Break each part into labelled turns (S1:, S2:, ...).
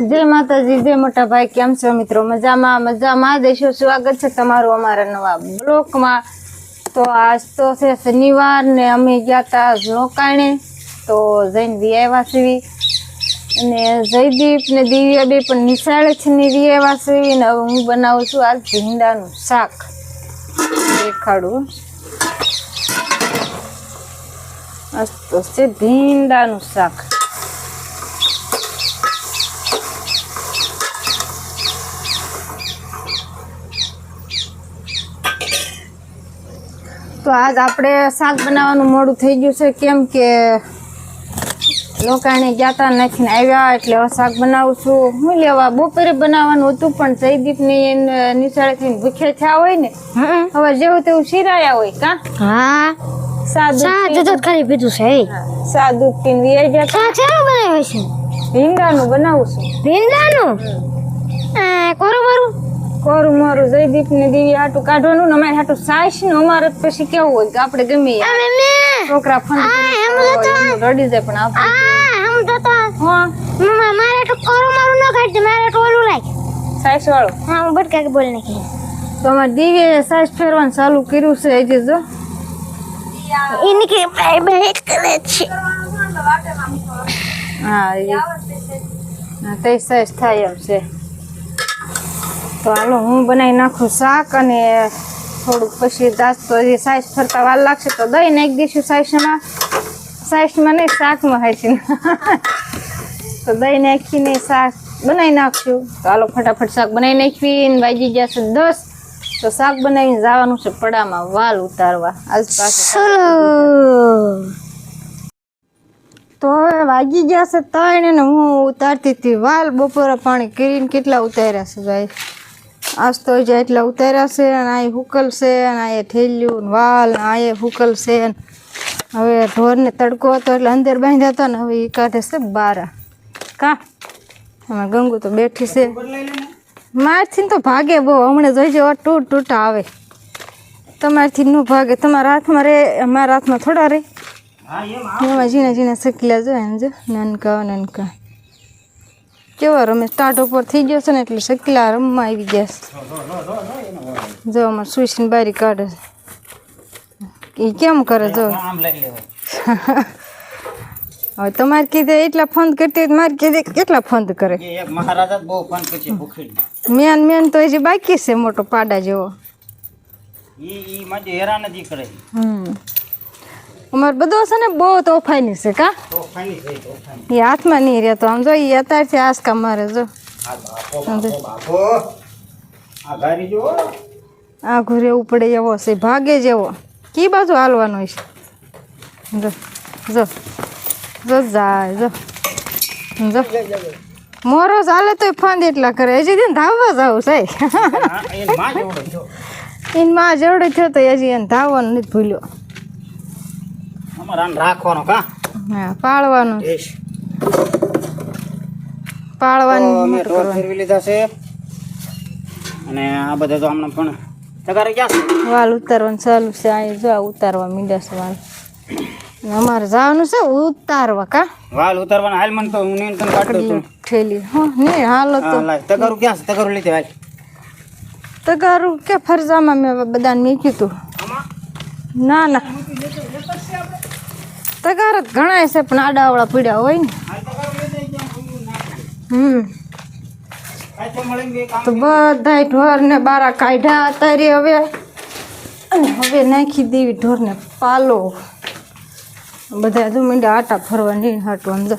S1: જય માતાજી, જય મોટા ભાઈ, કેમ છો મિત્રો? મજામાં મજામાં. દેશો સ્વાગત છે તમારું અમારા નવા બ્લોકમાં. તો આજ તો છે શનિવાર ને અમે ગયા હતા રોકાણે. તો જઈને વી આવ્યા છીએ અને જયદીપ ને દિવ્યા બે પણ નિશાળે છે ને વી આવ્યા છીએ ને હવે હું બનાવું છું આજ ભીંડાનું શાક. દેખાડું. આજ છે ભીંડાનું શાક. તો આજ આપણે શાક બનાવવાનું મોડું થઈ ગયું છે. કેમ કે લોકાને ગયા નાખીને આવ્યા એટલે હવે શાક બનાવું છું. હું લેવા બપોરે બનાવવાનું હતું પણ જયદીપની નિશાળે થઈને ભૂખે થયા હોય ને હવે જેવું તેવું શિરાયા હોય કા?
S2: હા.
S1: સાદું
S2: દૂધ ખાલી પીધું છે
S1: સાદું પીને વી ગયા
S2: ચા ચેનું બનાવ્યું છે?
S1: ભીંડાનું બનાવું છું.
S2: ભીંડાનું? કોરું મારું
S1: કોરું મારું જયદીપ ને દીવી હાટું કાઢવાનું ને અમારે હાટું સાસ ને અમારે પછી કેવું હોય કે આપણે ગમે છોકરા હોય, રડી જાય પણ આપણે
S2: આ હમ તો તો
S1: હા.
S2: મમ્મા મારે તો કોરું મારું ન કાઢજે મારે તો ઓલું લાગે.
S1: સાઈશ વાળો.
S2: હા હું બટકા કે બોલ નાખી.
S1: તો અમારે દીવીએ સાઈઝ ફેરવાનું ચાલુ કર્યું છે હજી જો.
S2: એની કે બાય કરે છે.
S1: હા તે સાઈઝ થાય એમ છે. તો હાલો હું બનાવી નાખું શાક અને થોડુંક પછી દાસ તો હજી સાઈઝ ફરતા વાર લાગશે તો દહીં નાખી દઈશું સાઈઝમાં સાઈઝમાં નહીં શાકમાં હોય તો દહીં નાખીને શાક બનાવી નાખશું. તો હાલો ફટાફટ શાક બનાવી નાખવી વાગી છે દસ. તો શાક બનાવીને જવાનું છે પડામાં વાલ ઉતારવા. આજ પાસે તો હવે વાગી ગયા છે ત્રણ અને હું ઉતારતી હતી વાલ બપોરે પાણી કરીને કેટલા ઉતાર્યા છે ભાઈ? આજ જાય એટલે ઉતાર્યા છે અને આ હુકલ છે અને આ ઠેલ્યું ને વાલ આ હુકલ છે હવે ઢોરને તડકો હતો એટલે અંદર બાંધ્યા હતા ને હવે એ કાઢે છે બારા. કા? એમાં ગંગુ તો બેઠી છે. મારથી તો ભાગે બહુ હમણાં જોઈજો તૂટ તૂટા આવે. તમારથી ન ભાગે તમારા હાથમાં રે મારા હાથમાં થોડા રે. એમાં ઝીણા ઝીણા શકી જો એમ જો નાનકા નાનકા. કેવા રમે? ટાટ ઉપર થઈ ગયો છે ને એટલે શકલા રમવા આવી ગયા છે. જો અમારે સુઈસીને બારી કાઢે છે. એ કેમ કરે જો? હવે તમારે કીધે એટલા ફોન કરતી હોય તો મારે કીધે કેટલા ફોન કરે? મેન મેન તો હજી બાકી છે મોટો પાડા જેવો.
S3: હેરાન જ કરે.
S1: હમ. અમારે બધો છે ને બહુ તોફાની છે કા?
S3: તો તો
S1: એ હાથમાં નહીં રહેતો. આમ જો એ અત્યારથી આસકા મારે જો.
S3: આ
S1: ઘરે ઉપડે એવો છે ભાગે જેવો. કી બાજુ હાલવાનો છે? જો જો જો જાય જો જો. મોરો ચાલે તોય ફાંદ એટલા કરે. હજી તેને ધાવવા જાવ
S3: સાહેબ
S1: એને માં જેવડો થયો તો હજી એને ધાવવાનું નથી ભૂલ્યો.
S3: અમારે રાખવાનો કા?
S1: હા પાળવાનું. પાળવાનું
S3: અમે ઢોર ફેરવી લીધા છે. અને આ બધા તો હમણાં પણ તગારે ક્યાં છે?
S1: વાલ ઉતારવાનું ચાલુ છે અહીં જો ઉતારવા મીંડા છે વાલ. અમારે જવાનું છે ઉતારવા કા?
S3: વાલ ઉતારવાના હાલ મને તો હું નીન તને કાઢતો છું
S1: ઠેલી. હા નહીં હાલો તો.
S3: તગારું ક્યાં છે? તગારું લીધે હાલ.
S1: તગારું કે ફરજામાં મેં બધાને મૂક્યું હતું ના ના. તગાર જ ઘણા છે પણ આડાવડા પીડ્યા હોય ને. હમ.
S3: તો
S1: બધા ઢોરને બારા કાઢ્યા અત્યારે હવે. અને હવે નાખી દેવી ઢોરને પાલો. બધા હજુ મીંડા આટા ફરવા નહીં હાટું અંદર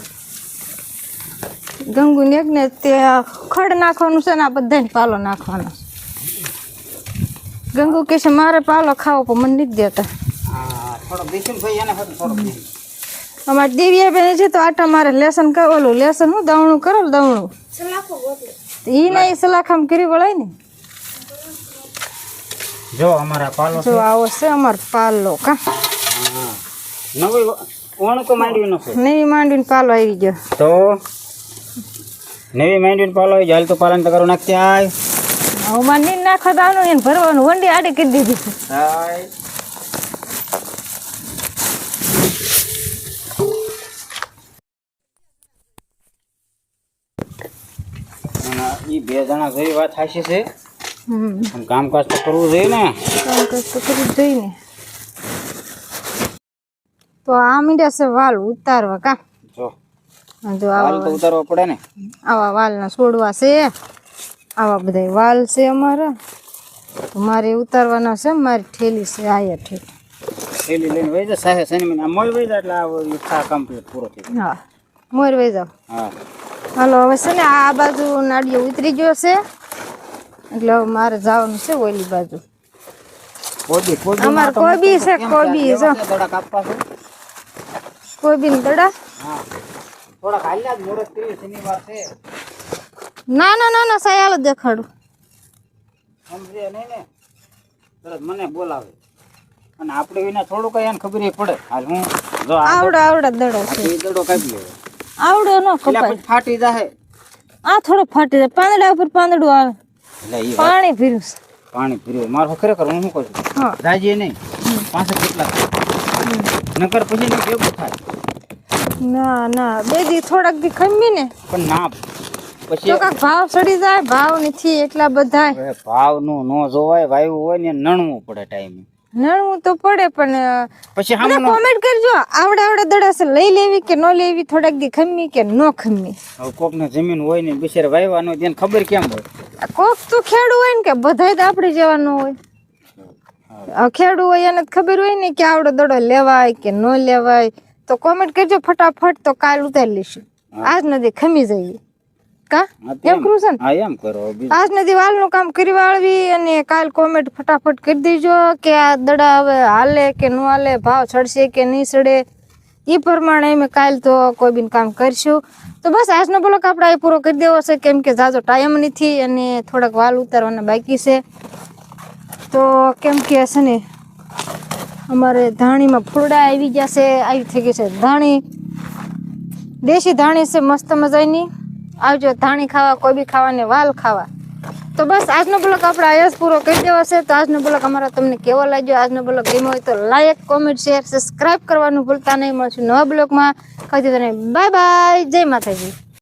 S1: ગંગુ ને એક ને તે ખડ નાખવાનું છે ને આ બધાને પાલો નાખવાનો છે. ગંગુ કહે છે મારે પાલો ખાવો પણ મને નથી દેતા. અમારે દેવીયા બેન છે તો આટા મારે લેસન કરો ઓલું લેસન હું દવણું કરો દવણું? એ ના એ સલાખામ કરી વળાય ને?
S3: જો અમારા પાલો
S1: જો આવો છે અમાર પાલો કા?
S3: નવી ઓણકો છે
S1: નવી માંડીને પાલો આવી ગયો.
S3: તો નવી માંડવી પાલો હોય હાલ તો પાલન તો કરો નાખતી આય.
S1: હવે મારે નીંદ નાખવા દાવાનું એને ભરવાનું વંડી આડે કરી દીધી છે.
S3: એ બે જણા જેવી વાત હાશી છે. કામકાજ તો કરવું જોઈએ ને.
S1: કામકાજ તો કરવું જોઈએ ને. તો આ મીડિયા છે વાલ ઉતારવા કા?
S3: જો.
S1: જો આવા
S3: તો ઉતારવા પડે ને.
S1: આવા વાલના છોડવા છે. આવા બધા વાલ છે અમારા. તો મારે ઉતારવાના છે મારી ઠેલી છે આયા ઠેલી
S3: થેલી. લઈને વહી જાય સાહેબ શનિ મહિના મોર વહી જાય એટલે આ કમ્પ્લીટ પૂરો થઈ
S1: હા. મોર વહી જાવ
S3: હા.
S1: હાલો હવે છે ને આ બાજુ નાડિયો ઉતરી ગયો છે. એટલે હવે મારે જવાનું છે ઓલી બાજુ. અમારે કોબી છે કોબી જો કોબી ને દડા ના ના ના ના સાયાલ દેખાડું.
S3: મને બોલાવે. અને આપણે વિના થોડું કઈ ખબર પડે. હાલ હું
S1: આવડે આવડે દડો છે.
S3: દડો કાપી લેવો
S1: આવડે ન કપાય.
S3: ફાટી જાય
S1: આ થોડો ફાટી જાય. પાંદડા ઉપર પાંદડું આવે. પાણી ભર્યું છે.
S3: પાણી પીર્યું મારો ખરેખર હું શું કહું છું?
S1: હા.
S3: જાજે નહીં. પાસે કેટલા નકર પછી એનું કેવું થાય?
S1: ના ના. બે દી થોડાક દી ખમી ને.
S3: પણ ના પછી
S1: તો કાંક ભાવ સડી જાય ભાવ નથી એટલા બધા
S3: ભાવ ભાવનું ન જોવાય વાયુ હોય ને નણવું પડે ટાઈમે
S1: નણવું તો પડે પણ
S3: પછી
S1: મને કોમેન્ટ કરજો. આવડે આવડે દડાસ લઈ લેવી કે ન લેવી થોડાક દી ખમી કે ન ખમી?
S3: કોકને જમીન હોય ને બિચારે વાયવાનો હોય તેને ખબર કેમ હોય?
S1: કોક તો ખેડું હોય ને કે બધાય તો આપણે જવાનું હોય. ખેડું હોય એને ખબર હોય ને કે આવડો દડો લેવાય કે ન લેવાય. તો કોમેન્ટ કરજો ફટાફટ તો કાલ ઉતારી લઈશું. આજ નથી ખમી જઈએ. કા? એમ કરું છે
S3: હા એમ કરો
S1: આજ નથી વાલનું કામ કરી વાળવી અને કાલ કોમેન્ટ ફટાફટ કરી દેજો કે આ દડા હવે હાલે કે ન હાલે ભાવ ચડશે કે નહીં ચડે. એ પ્રમાણે અમે કાલ તો કોઈ બી કામ કરીશું. તો બસ આજનો બ્લોક આપણે અહીં પૂરો કરી દેવો છે કેમ કે જાજો ટાઈમ નથી અને થોડાક વાલ ઉતારવાના બાકી છે. તો કેમ કે છે ને અમારે ધાણીમાં ફૂલડા આવી ગયા છે આવી થઈ ગઈ છે ધાણી. દેશી ધાણી છે મસ્ત મજાની. આવજો, ધાણી ખાવા, કોઈ બી ખાવાને વાલ ખાવા. તો બસ, આજનો બ્લોગ આપણે આયાસ પૂરો કરી દેવો છે તો આજનો બ્લોગ અમારો તમને કેવો લાગ્યો? આજનો બ્લોગ ગમ્યો હોય તો લાઈક કોમેન્ટ શેર સબસ્ક્રાઈબ કરવાનું ભૂલતા નહીં. મળશું નવા બ્લોગમાં કહી દીધું બાય બાય જય માતાજી.